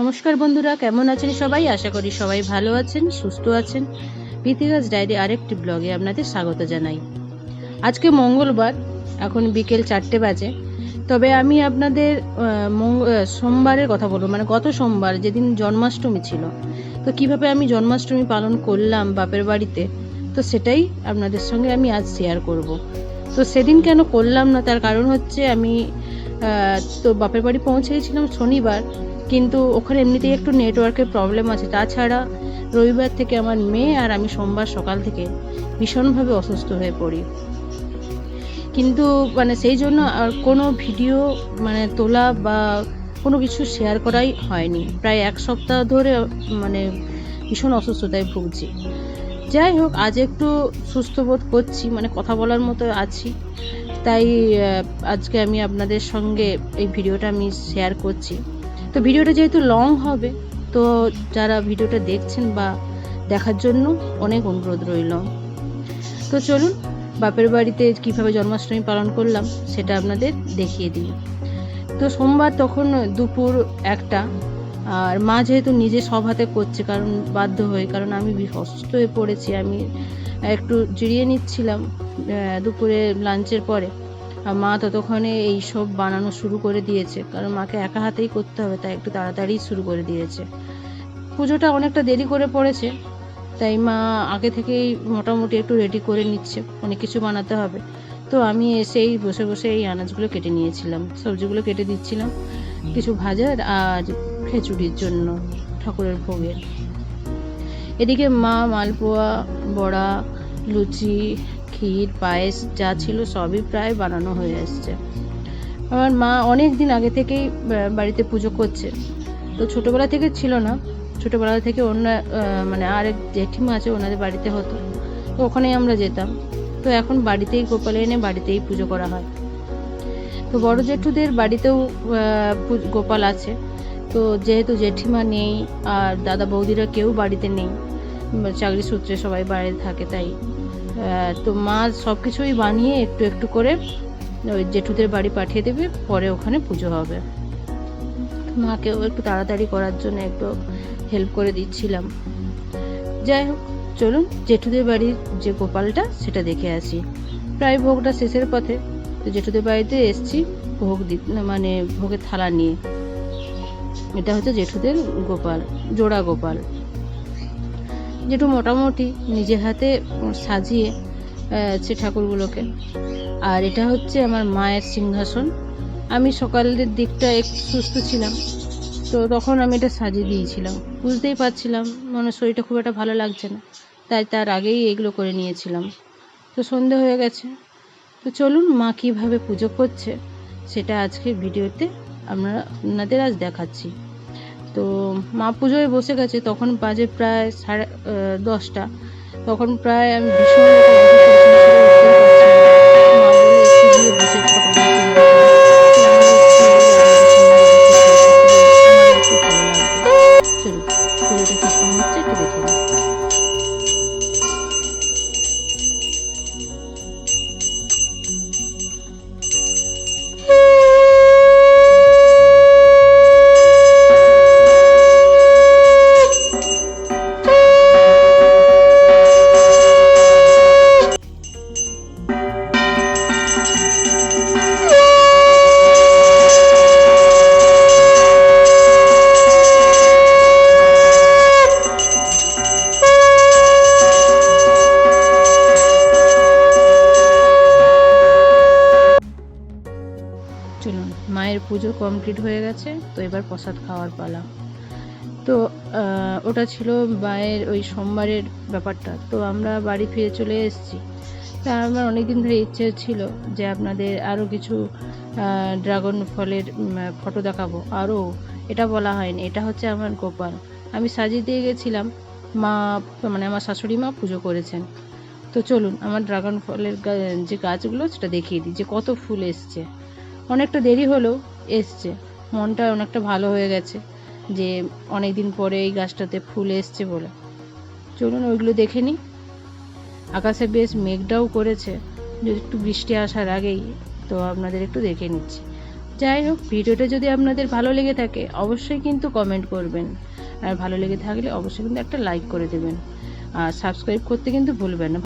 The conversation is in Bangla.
নমস্কার বন্ধুরা, কেমন আছেন সবাই? আশা করি সবাই ভালো আছেন, সুস্থ আছেন। পৃথিগাজ ডায়েরি আরেকটি ব্লগে আপনাদের স্বাগত জানাই। আজকে মঙ্গলবার, এখন বিকেল চারটে বাজে। তবে আমি আপনাদের সোমবারের কথা বলব। মানে গত সোমবার, যেদিন জন্মাষ্টমী ছিল, তো কীভাবে আমি জন্মাষ্টমী পালন করলাম বাপের বাড়িতে, তো সেটাই আপনাদের সঙ্গে আমি আজ শেয়ার করব। তো সেদিন কেন করলাম না, তার কারণ হচ্ছে আমি তো বাপের বাড়ি পৌঁছে পৌঁছেছিলাম শনিবার কিন্তু ওখানে এমনিতেই একটু নেটওয়ার্কের প্রবলেম আছে। তাছাড়া রবিবার থেকে আমার মেয়ে আর আমি সোমবার সকাল থেকে ভীষণভাবে অসুস্থ হয়ে পড়ি। কিন্তু মানে সেই জন্য আর কোনো ভিডিও মানে তোলা বা কোনো কিছু শেয়ার করাই হয়নি। প্রায় এক সপ্তাহ ধরে মানে ভীষণ অসুস্থতায় ভুগছি। যাই হোক, আজ একটু সুস্থ বোধ করছি মানে কথা বলার মতো আছি। তাই আজকে আমি আপনাদের সঙ্গে এই ভিডিওটা আমি শেয়ার করছি। তো ভিডিওটা যেহেতু লং হবে, তো যারা ভিডিওটা দেখছেন বা দেখার জন্য অনেক অনুরোধ রইল। তো চলুন, বাপের বাড়িতে কীভাবে জন্মাষ্টমী পালন করলাম সেটা আপনাদের দেখিয়ে দিই। তো সোমবার তখন দুপুর একটা, আর মা যেহেতু নিজে সব হাতে করছে, কারণ বাধ্য হয়ে, কারণ আমি অসুস্থ হয়ে পড়েছি, আমি একটু জিরিয়ে নিচ্ছিলাম দুপুরে লাঞ্চের পরে। আর মা ততক্ষণে এই সব বানানো শুরু করে দিয়েছে। কারণ মাকে একা হাতেই করতে হবে, তাই একটু তাড়াতাড়ি শুরু করে দিয়েছে। পুজোটা অনেকটা দেরি করে পড়েছে, তাই মা আগে থেকেই মোটামুটি একটু রেডি করে নিচ্ছে, অনেক কিছু বানাতে হবে। তো আমি এসেই বসে বসে এই আনাজগুলো কেটে নিয়েছিলাম, সবজিগুলো কেটে দিচ্ছিলাম, কিছু ভাজার আর খিচুড়ির জন্য ঠাকুরের ভোগের এদিকে মা মালপোয়া, বড়া, লুচি ক্ষীর, পায়েস, যা ছিল সবই প্রায় বানানো হয়ে আসছে আমার মা অনেক দিন আগে থেকেই বাড়িতে পুজো করছে। তো ছোটোবেলা থেকে ছিল না। ছোটোবেলা থেকে অন্য মানে আর এক জেঠিমা আছে, ওনাদের বাড়িতে হতো। তো ওখানেই আমরা যেতাম। তো এখন বাড়িতেই গোপাল এনে বাড়িতেই পুজো করা হয়। তো বড় জেঠুদের বাড়িতেও গোপাল আছে। তো যেহেতু জেঠিমা নেই, আর দাদা বৌদিরা কেউ বাড়িতে নেই চাকরি সূত্রে সবাই বাইরে থাকে, তাই তো মা সব কিছুই বানিয়ে একটু একটু করে ওই জেঠুদের বাড়ি পাঠিয়ে দেবে, পরে ওখানে পুজো হবে। মাকেও একটু তাড়াতাড়ি করার জন্য একটু হেল্প করে দিচ্ছিলাম। যাই হোক, চলুন জেঠুদের বাড়ির যে গোপালটা সেটা দেখে আসি। প্রায় ভোগটা শেষের পথে, তো জেঠুদের বাড়িতে এসছি ভোগ মানে ভোগের থালা নিয়ে। এটা হচ্ছে জেঠুদের গোপাল, জোড়া গোপাল। জেঠু মোটামুটি নিজের হাতে সাজিয়ে সে ঠাকুরগুলোকে। আর এটা হচ্ছে আমার মায়ের সিংহাসন। আমি সকালের দিকটা একটু সুস্থ ছিলাম, তো তখন আমি এটা সাজিয়ে দিয়েছিলাম। বুঝতেই পারছিলাম মানে শরীরটা খুব একটা ভালো লাগছে না, তাই তার আগেই এগুলো করে নিয়েছিলাম। তো সন্ধে হয়ে গেছে, তো চলুন মা কীভাবে পুজো করছে, সেটা আজকে ভিডিওতে আমরা আপনাদের আজ দেখাচ্ছি। তো মা পুজোয় বসে গেছে তখন বাজে প্রায় সাড়ে দশটা। তখন প্রায় আমি ভীষণ মায়ের পুজো কমপ্লিট হয়ে গেছে, তো এবার প্রসাদ খাওয়ার পালা। তো ওটা ছিল মায়ের ওই সোমবারের ব্যাপারটা। তো আমরা বাড়ি ফিরে চলে এসেছি। তা আমার অনেক দিন ধরে ইচ্ছে ছিল যে আপনাদের আরও কিছু ড্রাগন ফলের ফটো দেখাবো। আরও এটা বলা হয়নি, এটা হচ্ছে আমার গোপাল। আমি সাজিয়ে দিয়ে গেছিলাম, মা মানে আমার শাশুড়ি মা পুজো করেছেন। তো চলুন, আমার ড্রাগন ফলের যে গাছগুলো সেটা দেখিয়ে দিই, যে কত ফুল এসছে। অনেকটা দেরি হলেও এসছে। মনটা অনেকটা ভালো হয়ে গেছে যে অনেক দিন পরে এই গাছটাতে ফুল এসছে বলে। চলুন ওইগুলো দেখে নিই। আকাশে বেশ মেঘটাও করেছে। যদি একটু বৃষ্টি আসার আগেই, তো আপনাদের একটু দেখে নিচ্ছি। যাই হোক, ভিডিওটা যদি আপনাদের ভালো লেগে থাকে, অবশ্যই কিন্তু কমেন্ট করবেন। আর ভালো লেগে থাকলে অবশ্যই কিন্তু একটা লাইক করে দেবেন। আর সাবস্ক্রাইব করতে কিন্তু ভুলবেন না।